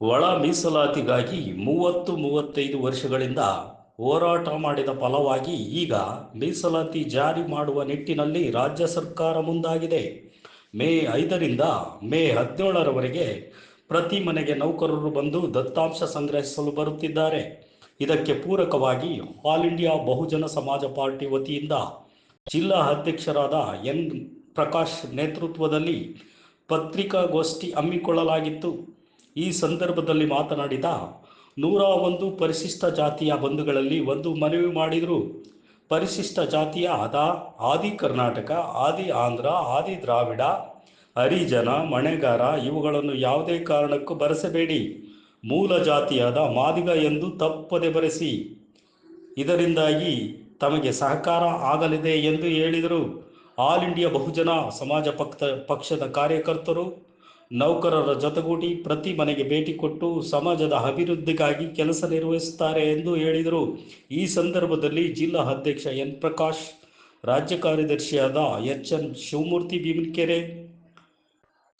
ಒಳ ಮೀಸಲಾತಿಗಾಗಿ ಮೂವತ್ತು ಮೂವತ್ತೈದು ವರ್ಷಗಳಿಂದ ಹೋರಾಟ ಮಾಡಿದ ಫಲವಾಗಿ ಈಗ ಮೀಸಲಾತಿ ಜಾರಿ ಮಾಡುವ ನಿಟ್ಟಿನಲ್ಲಿ ರಾಜ್ಯ ಸರ್ಕಾರ ಮುಂದಾಗಿದೆ. ಮೇ ಐದರಿಂದ ಮೇ ಹದಿನೇಳರವರೆಗೆ ಪ್ರತಿ ಮನೆಗೆ ನೌಕರರು ಬಂದು ದತ್ತಾಂಶ ಸಂಗ್ರಹಿಸಲು ಬರುತ್ತಿದ್ದಾರೆ. ಇದಕ್ಕೆ ಪೂರಕವಾಗಿ ಆಲ್ ಇಂಡಿಯಾ ಬಹುಜನ ಸಮಾಜ ಪಾರ್ಟಿ ವತಿಯಿಂದ ಜಿಲ್ಲಾ ಅಧ್ಯಕ್ಷರಾದ ಎನ್ ಪ್ರಕಾಶ್ ನೇತೃತ್ವದಲ್ಲಿ ಪತ್ರಿಕಾಗೋಷ್ಠಿ ಹಮ್ಮಿಕೊಳ್ಳಲಾಗಿತ್ತು. ಈ ಸಂದರ್ಭದಲ್ಲಿ ಮಾತನಾಡಿದ ನೂರ ಒಂದು ಪರಿಶಿಷ್ಟ ಜಾತಿಯ ಬಂಧುಗಳಲ್ಲಿ ಒಂದು ಮನವಿ ಮಾಡಿದರು. ಪರಿಶಿಷ್ಟ ಜಾತಿಯ ಆದ ಆದಿ ಕರ್ನಾಟಕ, ಆದಿ ಆಂಧ್ರ, ಆದಿ ದ್ರಾವಿಡ, ಹರಿಜನ, ಮಣೆಗಾರ ಇವುಗಳನ್ನು ಯಾವುದೇ ಕಾರಣಕ್ಕೂ ಬರೆಸಬೇಡಿ. ಮೂಲ ಜಾತಿಯಾದ ಮಾದಿಗ ಎಂದು ತಪ್ಪದೆ ಬರೆಸಿ. ಇದರಿಂದಾಗಿ ತಮಗೆ ಸಹಕಾರ ಆಗಲಿದೆ ಎಂದು ಹೇಳಿದರು. ಆಲ್ ಇಂಡಿಯಾ ಬಹುಜನ ಸಮಾಜ ಪಕ್ಷ ಪಕ್ಷದ ಕಾರ್ಯಕರ್ತರು ನೌಕರರ ಜೊತೆಗೂಡಿ ಪ್ರತಿ ಮನೆಗೆ ಭೇಟಿ ಕೊಟ್ಟು ಸಮಾಜದ ಅಭಿವೃದ್ಧಿಗಾಗಿ ಕೆಲಸ ನಿರ್ವಹಿಸುತ್ತಾರೆ ಎಂದು ಹೇಳಿದರು. ಈ ಸಂದರ್ಭದಲ್ಲಿ ಜಿಲ್ಲಾ ಅಧ್ಯಕ್ಷ ಎನ್. ಪ್ರಕಾಶ್, ರಾಜ್ಯ ಕಾರ್ಯದರ್ಶಿಯಾದ H. N. Shivamurthy Bhimakere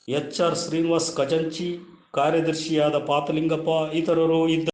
H. R. Srinivas ಖಜಂಚಿ, ಕಾರ್ಯದರ್ಶಿಯಾದ ಪಾತಲಿಂಗಪ್ಪ ಇತರರು ಇದ್ದರು